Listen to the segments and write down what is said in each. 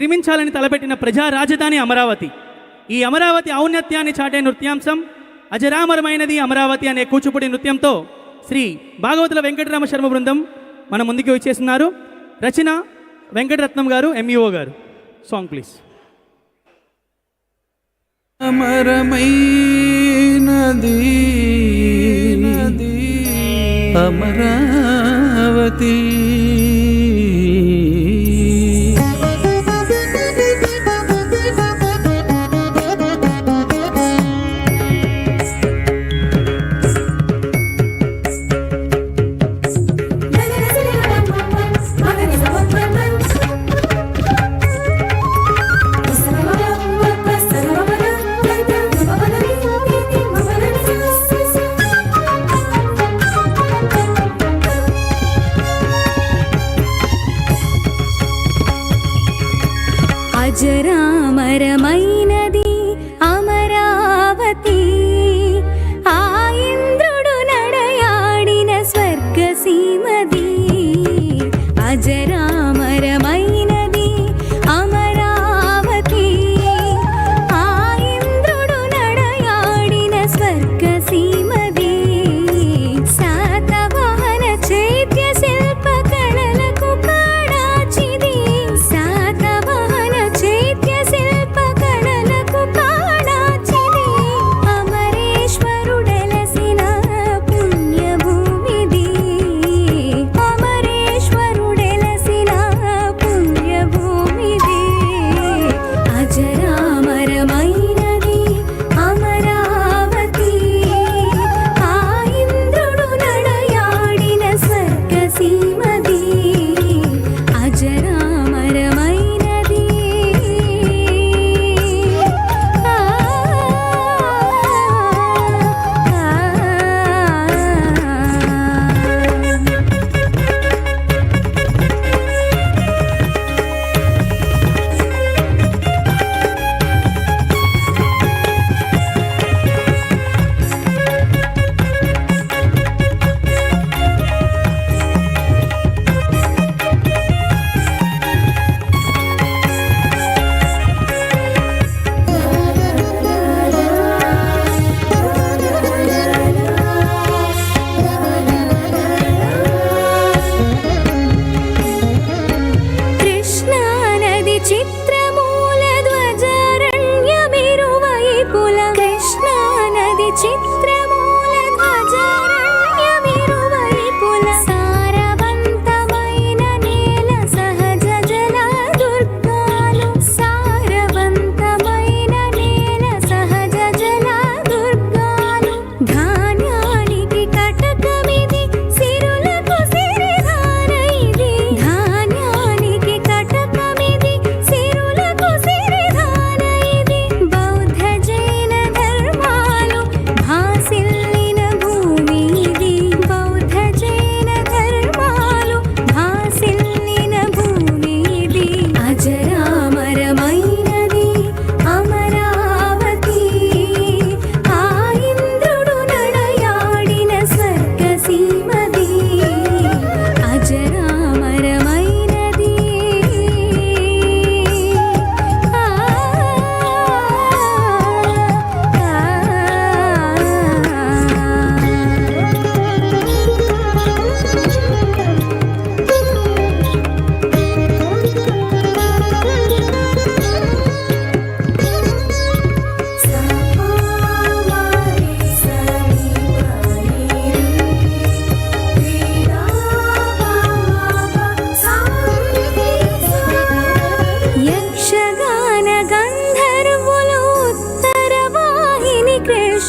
నిర్మించాలని తలపెట్టిన ప్రజా రాజధాని అమరావతి. ఈ అమరావతి ఔన్నత్యాన్ని చాటే నృత్యాంశం అజరామరమైనది అమరావతి అనే కూచిపూడి నృత్యంతో శ్రీ భాగవతుల వెంకటరామ శర్మ బృందం మన ముందుకు వచ్చేస్తున్నారు. రచన వెంకటరత్నం గారు ఎంఈఓ గారు. సాంగ్ ప్లీజ్ అమరమైనది నది Amaravati. అజరామరమైనది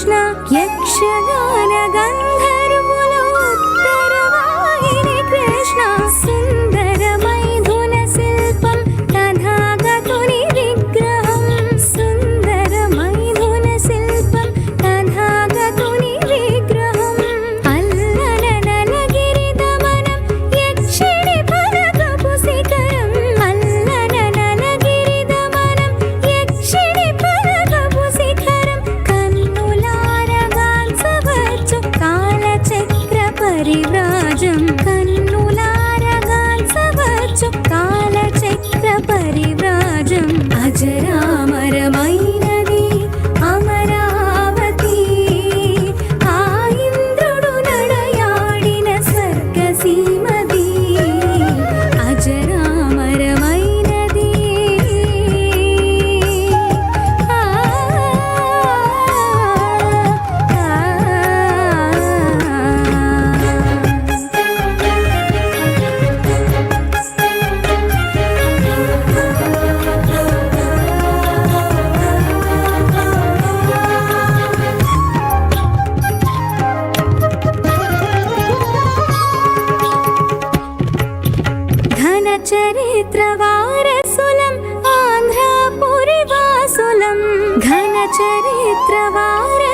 Krishna, jak się Jim. చరిత్రవార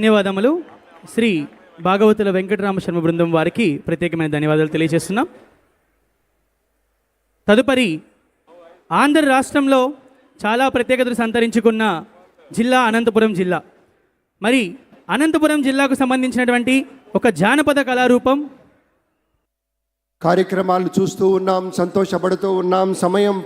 ధన్యవాదములు. శ్రీ భాగవతుల వెంకటరామ శర్మ బృందం వారికి ప్రత్యేకమైన ధన్యవాదాలు తెలియజేస్తున్నాం. తదుపరి ఆంధ్ర రాష్ట్రంలో చాలా ప్రత్యేకతలు సంతరించుకున్న జిల్లా అనంతపురం జిల్లా. మరి అనంతపురం జిల్లాకు సంబంధించినటువంటి ఒక జానపద కళారూపం. కార్యక్రమాలు చూస్తూ ఉన్నాం సంతోషపడుతూ ఉన్నాం సమయం